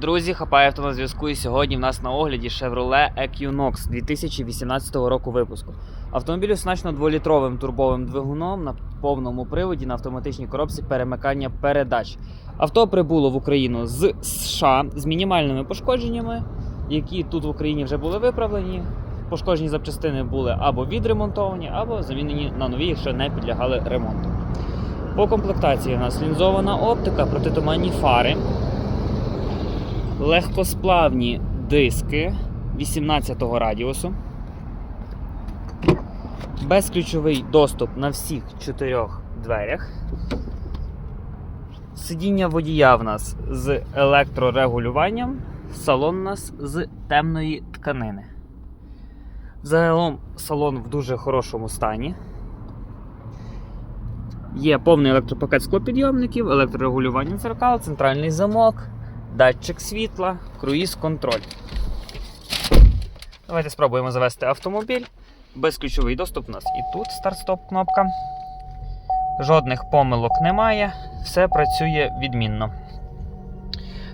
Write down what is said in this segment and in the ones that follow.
Друзі, хапає авто на зв'язку. І сьогодні в нас на огляді Chevrolet Equinox 2018 року випуску. Автомобіль оснащено 2-літровим турбовим двигуном на повному приводі на автоматичній коробці перемикання передач. Авто прибуло в Україну з США з мінімальними пошкодженнями, які тут в Україні вже були виправлені. Пошкоджені запчастини були або відремонтовані, або замінені на нові, що не підлягали ремонту. По комплектації у нас лінзована оптика, протитуманні фари, легкосплавні диски 18-го радіусу, безключовий доступ на всіх чотирьох дверях. Сидіння водія в нас з електрорегулюванням, салон у нас з темної тканини. Загалом салон в дуже хорошому стані. Є повний електропакет склопідйомників, електрорегулювання дзеркал, центральний замок, датчик світла, круїз-контроль. Давайте спробуємо завести автомобіль. Безключовий доступ у нас і тут старт-стоп кнопка. Жодних помилок немає, все працює відмінно.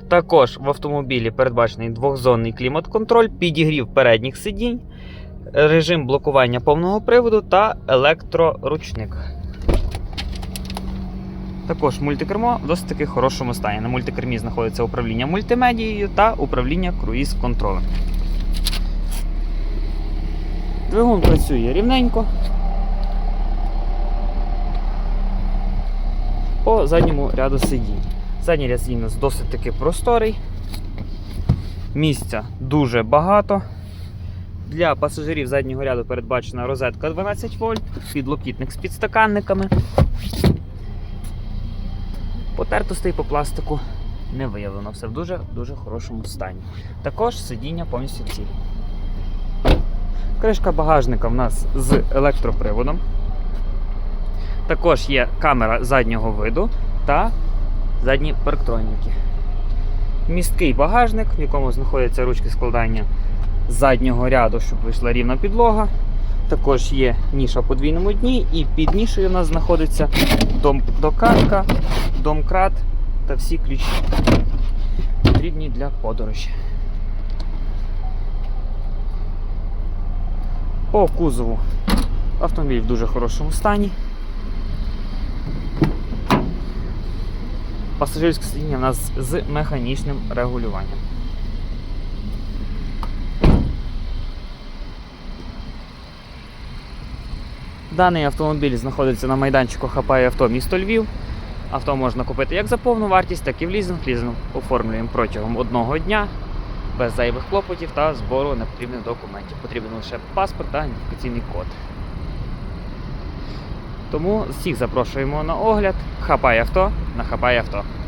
Також в автомобілі передбачений двохзонний клімат-контроль, підігрів передніх сидінь, режим блокування повного приводу та електроручник. Також мультикермо в досить таки хорошому стані. На мультикермі знаходиться управління мультимедією та управління круїз-контролем. Двигун працює рівненько. По задньому ряду сидінь. Задній ряд сидінь у нас досить таки просторий. Місця дуже багато. Для пасажирів заднього ряду передбачена розетка 12 вольт, підлокітник з підстаканниками. Потертостей по пластику не виявлено. Все в дуже дуже хорошому стані. Також сидіння повністю цілі. Кришка багажника в нас з електроприводом. Також є камера заднього виду та задні парктроніки. Місткий багажник, в якому знаходяться ручки складання заднього ряду, щоб вийшла рівна підлога. Також є ніша в подвійному дні, і під нішею у нас знаходиться дом докатка, домкрат та всі ключі, потрібні для подорожі. По кузову автомобіль в дуже хорошому стані. Пасажирське сидіння у нас з механічним регулюванням. Даний автомобіль знаходиться на майданчику Хапає авто місто Львів. Авто можна купити як за повну вартість, так і в лізинг. Лізинг оформлюємо протягом одного дня, без зайвих клопотів та збору непотрібних документів. Потрібен лише паспорт та ідентифікаційний код. Тому всіх запрошуємо на огляд. Хапай авто на Хапай авто.